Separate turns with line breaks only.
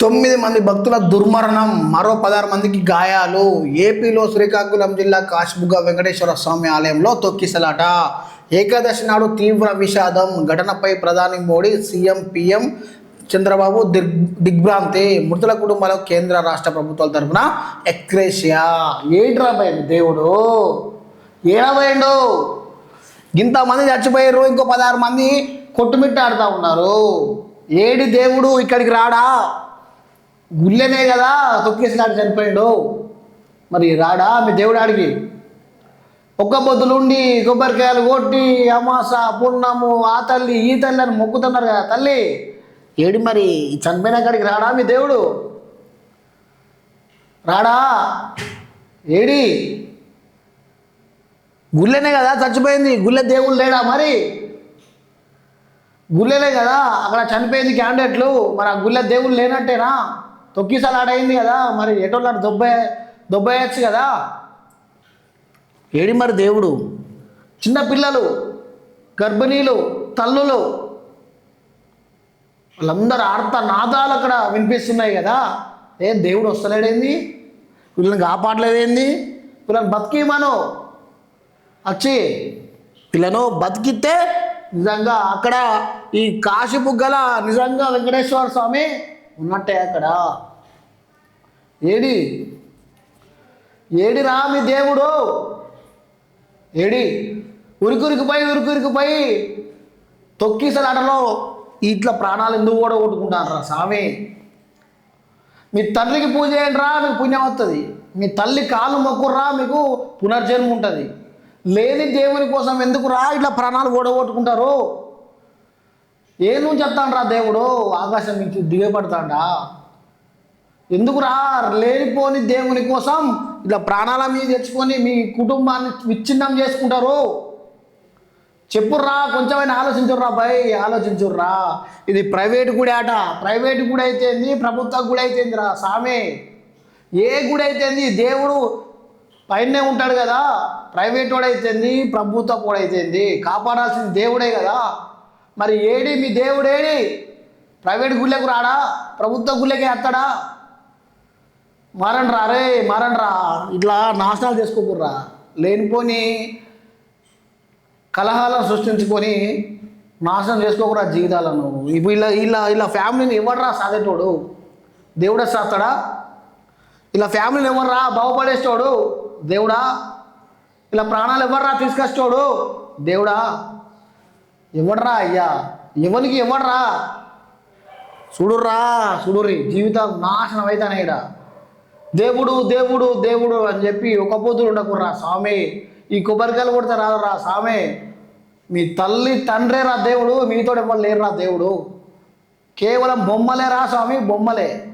తొమ్మిది మంది భక్తుల దుర్మరణం. మరో పదహారు మందికి గాయాలు. ఏపీలో శ్రీకాకుళం జిల్లా కాశీబుగ్గ వెంకటేశ్వర స్వామి ఆలయంలో తొక్కిసలాట. ఏకాదశి నాడు తీవ్ర విషాదం. ఘటనపై ప్రధాని మోడీ సీఎం పిఎం చంద్రబాబు దిగ్ దిగ్భ్రాంతి. మృతుల కుటుంబాలకు కేంద్ర రాష్ట్ర ప్రభుత్వాల తరఫున ఎక్రేషియా. ఏంట్రా దేవుడు? ఏడబోయిండు ఇంతమంది చచ్చిపోయారు ఇంకో పదహారు మంది కొట్టుమిట్టాడుతూ ఉన్నారు. ఏడి దేవుడు ఇక్కడికి రాడా? గుళ్ళనే కదా తొక్కేసినాడు చనిపోయాడు. మరి రాడా? మీ దేవుడు ఆడికి. ఒక్క పొద్దులుండి కొబ్బరికాయలు కొట్టి అమాస పున్నము ఆ తల్లి ఈ తల్లి అని మొక్కుతున్నారు కదా తల్లి. ఏడి మరి చనిపోయిన కాడికి రాడా మీ దేవుడు? రాడా? ఏడి? గుళ్ళనే కదా చచ్చిపోయింది. గుళ్ళె దేవుడు లేడా మరి? గుళ్ళెలే కదా అక్కడ చనిపోయింది క్యాండిడేట్లు. మరి ఆ గుళ్ళె దేవుడు లేనట్టేనా తొక్కిసలాడైంది కదా మరి ఎటోళ్ళు దొబ్బే దొబ్బేయచ్చు కదా? ఏడి మరి దేవుడు? చిన్నపిల్లలు గర్భిణీలు తల్లులు వాళ్ళందరూ ఆర్త నాదాలు అక్కడ వినిపిస్తున్నాయి కదా. ఏం దేవుడు వస్తలేడేంది? వీళ్ళని కాపాడలేదేంది? వీళ్ళని బతికిమను. వచ్చి వీళ్ళను బతికితే నిజంగా అక్కడ ఈ కాశీపుగ్గల నిజంగా వెంకటేశ్వర స్వామి ఉన్నట్టే అక్కడ. ఏడి? ఏడిరా మీ దేవుడు? ఏడి? ఉరికురికిపోయి ఉరికురికిపోయి తొక్కిసలాటలో ఇట్లా ప్రాణాలు ఎందుకు కూడా కొట్టుకుంటారా స్వామి మీ తల్లికి పూజ చేయండి రా మీకు పుణ్యం వస్తుంది మీ తల్లి కాళ్ళు మొక్కుర్రా మీకు పునర్జన్మ ఉంటుంది. లేని దేవుని కోసం ఎందుకు రా ఇట్లా ప్రాణాలు ఓడగొట్టుకుంటారు? ఏ నువ్వు చెప్తాను దేవుడు? ఆకాశం నుంచి దిగబడతాడా ఎందుకు రా లేనిపోని దేవుని కోసం ఇట్లా ప్రాణాల మీద తెచ్చుకొని మీ కుటుంబాన్ని విచ్ఛిన్నం చేసుకుంటారు. చెప్పుర్రా కొంచెమైనా ఆలోచించుర్రా భయ్ ఆలోచించుర్రా. ఇది ప్రైవేట్ గుడి ఆట. ప్రైవేట్ గుడి అయితేంది ప్రభుత్వ గుడి అయితేందిరా సామే? ఏ గుడి అయితేంది దేవుడు పైనే ఉంటాడు కదా. ప్రైవేట్ కూడా అయితేంది ప్రభుత్వ కూడా అయితేంది కాపాడాల్సింది దేవుడే కదా. మరి ఏడి మీ దేవుడు ఏడి? ప్రైవేట్ గుళ్ళకు రాడా? ప్రభుత్వ గుళ్ళకే వస్తాడా మారండి రా మారండ్రా. ఇట్లా నాశనాలు చేసుకోకుర్రా. లేనిపోని కలహాలను సృష్టించుకొని నాశనం చేసుకోకురా జీవితాలను. ఇప్పుడు ఇలా ఇలా ఇలా ఫ్యామిలీని ఇవ్వడరా సాధేటోడు దేవుడే సాస్తాడా ఇలా ఫ్యామిలీని ఎవర్రా బాగుపడేస్తాడు దేవుడా? ఇలా ప్రాణాలు ఎవర్రా తీసుకొస్తాడు దేవుడా? ఇవ్వడరా అయ్యా? ఎవరికి ఇవ్వడరా? చూడుర్రా చూడుర్రి. జీవితం నాశనం అవుతానే దేవుడు దేవుడు దేవుడు అని చెప్పి ఒక పొద్దులు ఉండకుర్రా స్వామి. ఈ కొబ్బరికాయలు కొడితే రాదురా స్వామి. మీ తల్లి తండ్రే రా దేవుడు మీతో ఎవరు లేరురా దేవుడు. కేవలం బొమ్మలే రా స్వామి? బొమ్మలే.